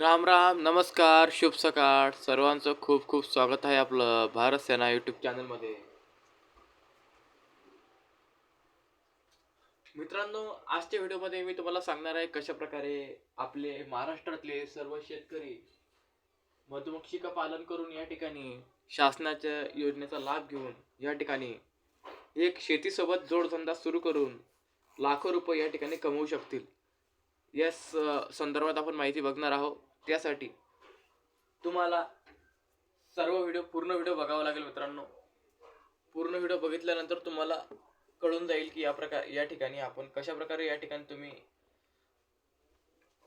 राम राम नमस्कार शुभ सकाळ. सर्वांचं खूप खूप स्वागत आहे आपलं भारत सेना यूट्यूब चॅनलमध्ये मित्रांनो आजच्या व्हिडिओमध्ये मी तुम्हाला सांगणार आहे कशा प्रकारे आपले महाराष्ट्रातले सर्व शेतकरी मधुमक्षिका पालन करून या ठिकाणी शासनाच्या योजनेचा लाभ घेऊन या ठिकाणी एक शेतीसोबत जोडधंदा सुरू करून लाखो रुपये या ठिकाणी कमवू शकतील. या संदर्भात आपण माहिती बघणार आहोत. त्यासाठी तुम्हाला सर्व व्हिडिओ पूर्ण व्हिडिओ बघावा लागेल मित्रांनो. पूर्ण व्हिडिओ बघितल्यानंतर तुम्हाला कळून जाईल की या प्रकार या ठिकाणी आपण कशा प्रकारे या ठिकाणी तुम्ही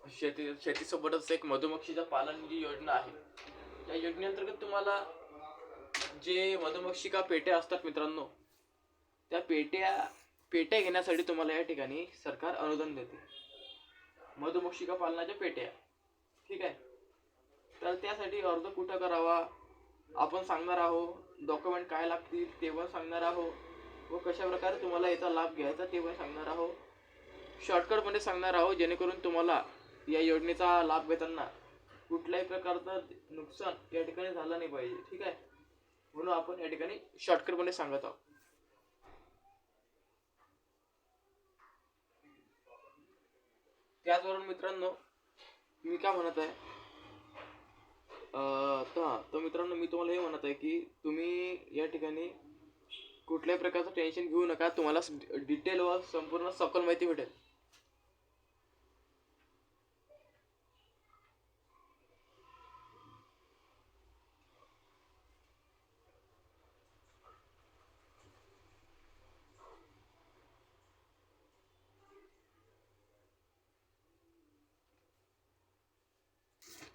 शेती शेतीसोबतच एक मधुमक्षीचं पालन जी योजना आहे. या योजनेअंतर्गत तुम्हाला जे मधुमक्षिका पेट्या असतात मित्रांनो त्या पेट्या पेट्या घेण्यासाठी तुम्हाला या ठिकाणी सरकार अनुदान देते. मधुमक्षिका पालनाच्या पेट्या. ठीक आहे? तर त्यासाठी अर्ज कुठं करावा? आपण सांगणार आहोत. डॉक्युमेंट काय लागतील ते पण सांगणार आहोत. व कशा प्रकारे तुम्हाला याचा लाभ घ्यायचा ते पण सांगणार आहोत. शॉर्टकटमध्ये सांगणार आहोत जेणेकरून तुम्हाला या योजनेचा लाभ घेताना कुठल्याही प्रकारचं नुकसान या ठिकाणी झालं नाही पाहिजे. ठीक आहे? म्हणून आपण या ठिकाणी शॉर्टकटमध्ये सांगत आहोत. त्याचबरोबर मित्रांनो मी काय म्हणत आहे? अं, तर तर मित्रांनो मी तुम्हाला हे म्हणत आहे की तुम्ही या ठिकाणी कुठल्याही प्रकारचं टेन्शन घेऊ नका. तुम्हाला डिटेल व संपूर्ण सखोल माहिती भेटेल.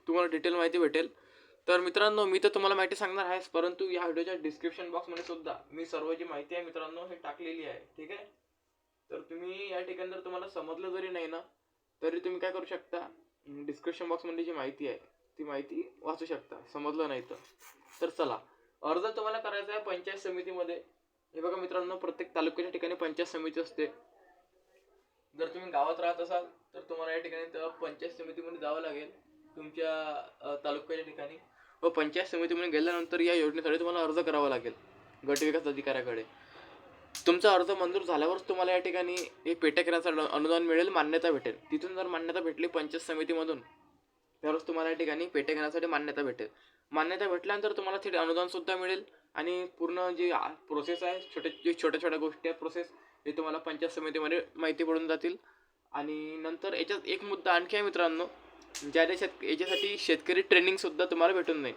तुम्हाला डिटेल माहिती भेटेल. तर मित्रांनो मी तर तुम्हाला माहिती सांगणार आहेच परंतु या व्हिडिओच्या डिस्क्रिप्शन बॉक्समध्ये सुद्धा मी सर्व जी माहिती आहे मित्रांनो हे टाकलेली आहे. ठीक आहे? तर तुम्ही या ठिकाणी जर तुम्हाला समजलं जरी नाही ना तरी तुम्ही काय करू शकता? डिस्क्रिप्शन बॉक्समध्ये जी माहिती आहे ती माहिती वाचू शकता. समजलं नाही तर. तर चला अर्ज तुम्हाला करायचा आहे पंचायत समितीमध्ये. हे बघा मित्रांनो प्रत्येक तालुक्याच्या ठिकाणी पंचायत समिती असते. जर तुम्ही गावात राहत असाल तर तुम्हाला या ठिकाणी पंचायत समितीमध्ये जावं लागेल. तुमच्या तालुक्याच्या ठिकाणी व पंचायत समितीमध्ये गेल्यानंतर या योजनेसाठी तुम्हाला अर्ज करावा लागेल गट विकास अधिकाऱ्याकडे. तुमचा अर्ज मंजूर झाल्यावरच तुम्हाला या ठिकाणी हे पेट्या करण्याचं अनुदान मिळेल मान्यता भेटेल. तिथून जर मान्यता भेटली पंचायत समितीमधून त्यावरच तुम्हाला या ठिकाणी पेट्या घेण्यासाठी मान्यता भेटेल. मान्यता भेटल्यानंतर तुम्हाला थेट अनुदानसुद्धा मिळेल आणि पूर्ण जी प्रोसेस आहे छोट्या जे छोट्या छोट्या गोष्टी आहेत प्रोसेस हे तुम्हाला पंचायत समितीमध्ये माहिती पडून जातील. आणि नंतर याच्यात एक मुद्दा आणखी आहे मित्रांनो ज्या शेत याच्यासाठी शेतकरी ट्रेनिंगसुद्धा तुम्हाला भेटून जाईल.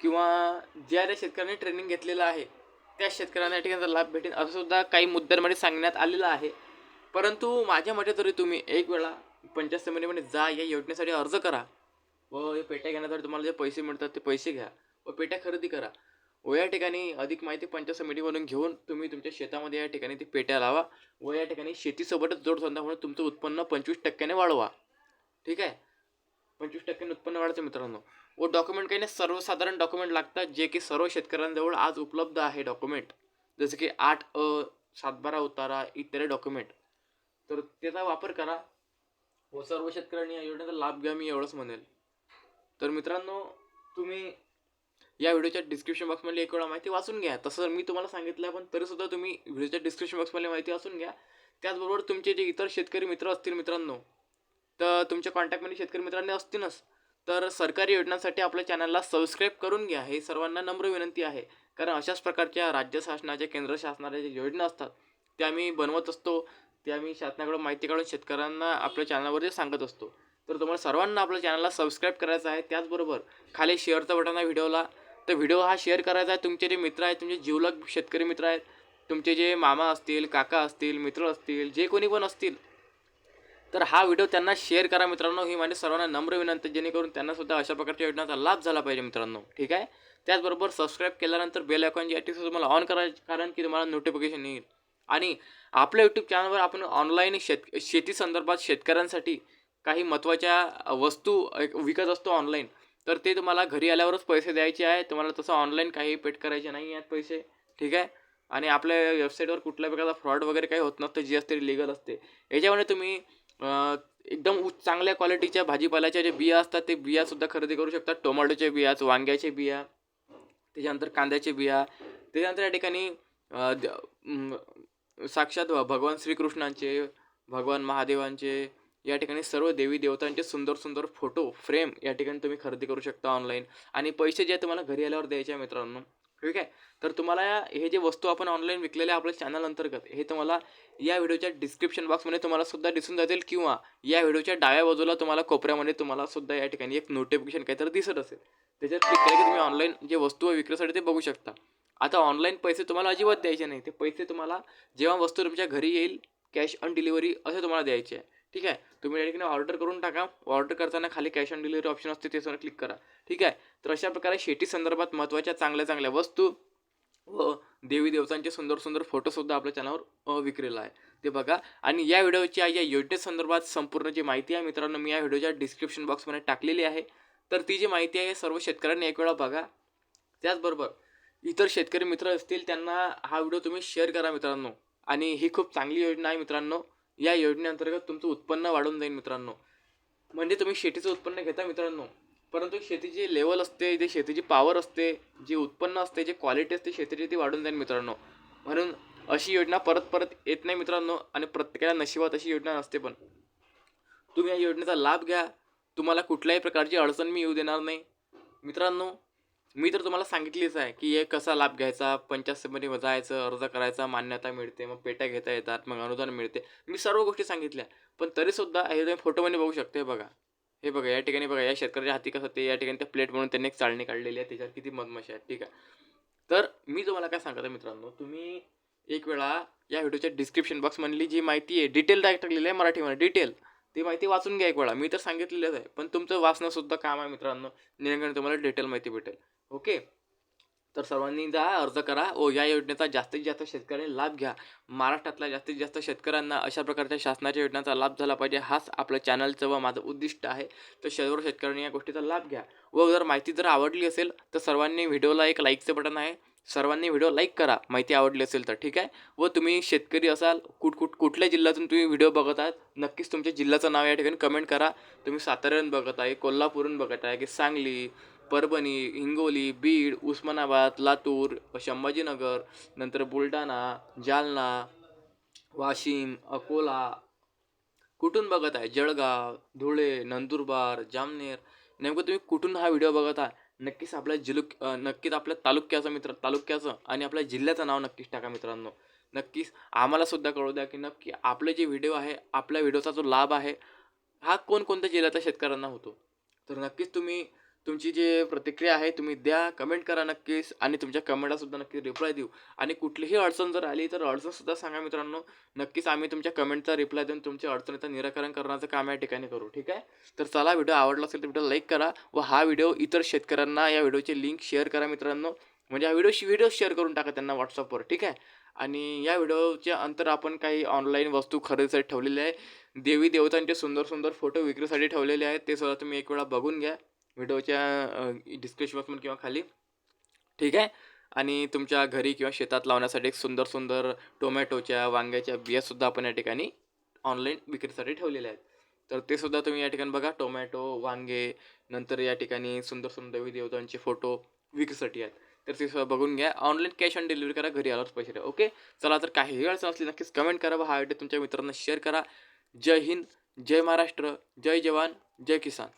किंवा ज्या ज्या शेतकऱ्यांनी ट्रेनिंग घेतलेलं आहे त्या शेतकऱ्यांना या ठिकाणी लाभ भेटेल असं सुद्धा काही मुद्द्यांमध्ये सांगण्यात आलेलं आहे. परंतु माझ्या मते तरी तुम्ही एक वेळा पंचायत समितीमध्ये जा या योजनेसाठी अर्ज करा. व या पेट्या घेण्यासाठी तुम्हाला जे पैसे मिळतात ते पैसे घ्या. व पेट्या खरेदी करा. व या ठिकाणी अधिक माहिती पंचायत समितीमधून घेऊन तुम्ही तुमच्या शेतामध्ये या ठिकाणी ते पेट्या लावा. व या ठिकाणी शेतीसोबतच जोडधंदा म्हणून तुमचं उत्पन्न पंचवीस टक्क्याने वाढवा. ठीक आहे? पंचवीस टक्क्यांनी उत्पन्न वाढायचं मित्रांनो. व डॉक्युमेंट काही नाही सर्वसाधारण डॉक्युमेंट लागतात जे की सर्व शेतकऱ्यांजवळ आज उपलब्ध आहे डॉक्युमेंट जसं की आठ अ सातबारा उतारा इत्यादी डॉक्युमेंट तर त्याचा वापर करा. व सर्व शेतकऱ्यांनी या योजनेचा लाभ घ्या मी एवढंच म्हणेल. तर मित्रांनो तुम्ही या व्हिडिओच्या डिस्क्रिप्शन बॉक्समध्ये एक वेळा माहिती वाचून घ्या. तसं मी तुम्हाला सांगितलं पण तरीसुद्धा तुम्ही व्हिडिओच्या डिस्क्रिप्शन बॉक्समध्ये माहिती वाचून घ्या. त्याचबरोबर तुमचे जे इतर शेतकरी मित्र असतील मित्रांनो तर तुमच्या कॉन्टॅक्टमध्ये शेतकरी मित्रांनी असतीलच तर सरकारी योजनांसाठी आपल्या चॅनलला सबस्क्राईब करून घ्या. हे सर्वांना नम्र विनंती आहे. कारण अशाच प्रकारच्या राज्य शासनाच्या केंद्र शासनाच्या ज्या योजना असतात त्या आम्ही बनवत असतो. ते आम्ही शासनाकडून माहिती काढून शेतकऱ्यांना आपल्या चॅनलवरती सांगत असतो. तर तुम्हाला सर्वांना आपल्या चॅनलला सबस्क्राईब करायचं आहे. त्याचबरोबर खाली शेअरचं बटन आहे व्हिडिओला तर व्हिडिओ हा शेअर करायचा आहे. तुमचे जे मित्र आहेत तुमचे जिवलग शेतकरी मित्र आहेत तुमचे जे मामा असतील काका असतील मित्र असतील जे कोणी पण असतील तर हा व्हिडिओ त्यांना शेअर करा मित्रांनो. ही माझी सर्वांना नम्र विनंती जेणेकरून त्यांना सुद्धा अशा प्रकारच्या योजनांचा लाभ झाला पाहिजे मित्रांनो. ठीक आहे? त्याचबरोबर सबस्क्राईब केल्यानंतर बेल आयकॉनची ॲक्टिव्ह तुम्हाला ऑन करायचं कारण की तुम्हाला नोटिफिकेशन येईल. आणि आपल्या यूट्यूब चॅनलवर आपण ऑनलाईन शेत शेती संदर्भात शेतकऱ्यांसाठी काही महत्त्वाच्या वस्तू एक विकत असतो ऑनलाईन तर ते तुम्हाला घरी आल्यावरच पैसे द्यायचे आहे. तुम्हाला तसं ऑनलाईन काही पेड करायचे नाही आहेत पैसे. ठीक आहे? आणि आपल्या वेबसाईटवर कुठल्या प्रकारचा फ्रॉड वगैरे काही होत नसतं जी असते लिगल असते. याच्यामुळे तुम्ही एकदम उच्च चांगल्या क्वालिटीच्या भाजीपाल्याच्या जे बिया असतात ते बियासुद्धा खरेदी करू शकतात. टोमॅटोच्या बिया वांग्याचे बिया त्याच्यानंतर कांद्याचे बिया. त्याच्यानंतर या ठिकाणी द- साक्षात भगवान श्रीकृष्णांचे भगवान महादेवांचे या ठिकाणी सर्व देवी देवतांचे सुंदर सुंदर फोटो फ्रेम या ठिकाणी तुम्ही खरेदी करू शकता ऑनलाईन आणि पैसे जे आहे तुम्हाला घरी आल्यावर द्यायचे आहे मित्रांनो ठीक आहे? तर तुम्हाला या- हे जे वस्तू आपण ऑनलाईन विकलेल्या आपल्या चॅनल अंतर्गत हे तुम्हाला या व्हिडिओच्या डिस्क्रिप्शन बॉक्समध्ये तुम्हाला सुद्धा दिसून जातील किंवा या व्हिडिओच्या डाव्या बाजूला तुम्हाला कोपऱ्यामध्ये तुम्हाला सुद्धा या ठिकाणी एक नोटिफिकेशन काहीतरी दिसत असेल. त्याच्यात क्लिक केलं की तुम्ही ऑनलाईन जे वस्तू विक्रीसाठी ते बघू शकता. आता ऑनलाईन पैसे तुम्हाला अजिबात द्यायचे नाही. ते पैसे तुम्हाला जेव्हा वस्तू तुमच्या घरी येईल कॅश ऑन डिलिव्हरी असे तुम्हाला द्यायचे आहे. ठीक आहे? तुम्ही या ठिकाणी ऑर्डर करून टाका. ऑर्डर करताना खाली कॅश ऑन डिलिव्हरी ऑप्शन असते त्याच्यावर क्लिक करा. ठीक आहे? तर अशा प्रकारे शेती संदर्भात महत्त्वाच्या चांगल्या चांगल्या वस्तू व देवी देवतांचे सुंदर सुंदर फोटोसुद्धा आपल्या चॅनलवर विक्रेला आहे. ते बघा. आणि या व्हिडिओच्या या योजनेसंदर्भात संपूर्ण जी माहिती आहे मित्रांनो मी या व्हिडिओच्या डिस्क्रिप्शन बॉक्समध्ये टाकलेली आहे. तर ती जी माहिती आहे सर्व शेतकऱ्यांनी एक वेळा बघा. त्याचबरोबर इतर शेतकरी मित्र असतील त्यांना हा व्हिडिओ तुम्ही शेअर करा मित्रांनो. आणि ही खूप चांगली योजना आहे मित्रांनो. या योजनेअंतर्गत तुमचं उत्पन्न वाढून जाईल मित्रांनो. म्हणजे तुम्ही शेतीचं उत्पन्न घेता मित्रांनो. परंतु शेतीची लेवल असते जे शेतीची पॉवर असते जे उत्पन्न असते जे क्वालिटी असते शेतीची ती वाढून जाईल मित्रांनो. म्हणून अशी योजना परत परत येत नाही मित्रांनो आणि प्रत्येकाला नशिबात अशी योजना नसते पण. तुम्ही या योजनेचा लाभ घ्या. तुम्हाला कुठल्याही प्रकारची अडचण मी येऊ देणार नाही. मित्रांनो मी तर तुम्हाला सांगितलीच आहे की हे कसा लाभ घ्यायचा पंचायत समितीमध्ये जायचं अर्ज करायचा मान्यता मिळते मग पेट्या घेता येतात मग अनुदान मिळते. मी सर्व गोष्टी सांगितल्या पण तरीसुद्धा हे तुम्ही फोटोमध्ये बघू शकते बघा. हे बघा या ठिकाणी बघा या शेतकऱ्याच्या हाती कसं ते या ठिकाणी त्या प्लेट म्हणून त्यांनी एक चाळणी काढलेली आहे त्याच्यावर किती मधमाशा आहेत ठीक आहे. तर मी तुम्हाला काय सांगतो मित्रांनो तुम्ही एक वेळा या व्हिडिओच्या डिस्क्रिप्शन बॉक्समधली जी माहिती आहे डिटेल डायरेक्ट टाकलेली आहे मराठीमध्ये डिटेल ती माहिती वाचून घ्या एक वेळा मी तर सांगितलेलंच आहे पण तुमचं वाचणंसुद्धा काम आहे मित्रांनो जेणेकरून तुम्हाला डिटेल माहिती भेटेल. ओके. तर सर्वांनी जा अर्ज करा. व या योजनेचा जास्तीत जास्त शेतकऱ्यांनी लाभ घ्या. महाराष्ट्रातल्या जास्तीत जास्त शेतकऱ्यांना अशा प्रकारच्या शासनाच्या योजनेचा लाभ झाला पाहिजे. हाच आपलं चॅनलचं व माझं उद्दिष्ट आहे. तर सर्व शेतकऱ्यांनी या गोष्टीचा लाभ घ्या. व जर माहिती जर आवडली असेल तर सर्वांनी व्हिडिओला एक लाईकचं बटन आहे. सर्वांनी व्हिडिओ लाईक करा. माहिती आवडली असेल तर ठीक आहे? व तुम्ही शेतकरी असाल कुठ कुठ कुठल्या जिल्ह्यातून तुम्ही व्हिडिओ बघत आहात नक्कीच तुमच्या जिल्ह्याचं नाव या ठिकाणी कमेंट करा. तुम्ही साताऱ्याहून बघत आहे कोल्हापूरहून बघत आहे की सांगली परभणी हिंगोली बीड उस्मानाबाद लातूर संभाजीनगर नंतर बुलढाणा जालना वाशिम अकोला. कुठून बघत आहे? जळगाव धुळे नंदुरबार जामनेर. नेमकं तुम्ही कुठून हा व्हिडिओ बघत आहे? नक्कीच आपल्या जिलुक नक्कीच आपल्या तालुक्याचं मित्र तालुक्याचं आणि आपल्या जिल्ह्याचं नाव नक्कीच टाका मित्रांनो. नक्कीच आम्हाला सुद्धा कळू द्या की नक्की आपले जे व्हिडिओ आहे आपल्या व्हिडिओचा जो लाभ आहे हा कोणकोणत्या जिल्ह्याच्या शेतकऱ्यांना होतो? तर नक्कीच तुम्ही तुमची जे प्रतिक्रिया आहे तुम्ही द्या कमेंट करा नक्कीच. आणि तुमच्या कमेंटलासुद्धा नक्की रिप्लाय देऊ. आणि कुठलीही अडचण जर आली तर अडचणसुद्धा सांगा मित्रांनो. नक्कीच आम्ही तुमच्या कमेंटचा रिप्लाय देऊन तुमच्या अडचणीचं निराकरण करण्याचं काम या ठिकाणी करू ठीक आहे? तर चला व्हिडिओ आवडला असेल तर व्हिडिओ लाईक करा व हा व्हिडिओ इतर शेतकऱ्यांना या व्हिडिओची लिंक शेअर करा मित्रांनो. म्हणजे हा व्हिडिओ व्हिडिओ शेअर करून टाका त्यांना व्हॉट्सअपवर ठीक आहे? आणि या व्हिडिओच्या अंतर आपण काही ऑनलाईन वस्तू खरेदीसाठी ठेवलेले आहे. देवी देवतांचे सुंदर सुंदर फोटो विक्रीसाठी ठेवलेले आहेत. ते सुद्धा तुम्ही एक वेळा बघून घ्या. व्हिडिओच्या डिस्क्रिप्शन बॉक्समध्ये किंवा खाली. ठीक आहे? आणि तुमच्या घरी किंवा शेतात लावण्यासाठी एक सुंदर सुंदर टोमॅटोच्या वांग्याच्या बियासुद्धा आपण या ठिकाणी ऑनलाईन विक्रीसाठी ठेवलेल्या आहेत. तर ते सुद्धा तुम्ही या ठिकाणी बघा. टोमॅटो वांगे नंतर या ठिकाणी सुंदर सुंदर देवी देवतांचे फोटो विक्रीसाठी आहेत. तर ते सुद्धा बघून घ्या. ऑनलाईन कॅश ऑन डिलिव्हरी करा घरी आल्यावर पैसे द्या. ओके? चला तर काही अडचण असली नक्कीच कमेंट करा व हा व्हिडिओ तुमच्या मित्रांना शेअर करा. जय हिंद जय महाराष्ट्र जय जवान जय किसान.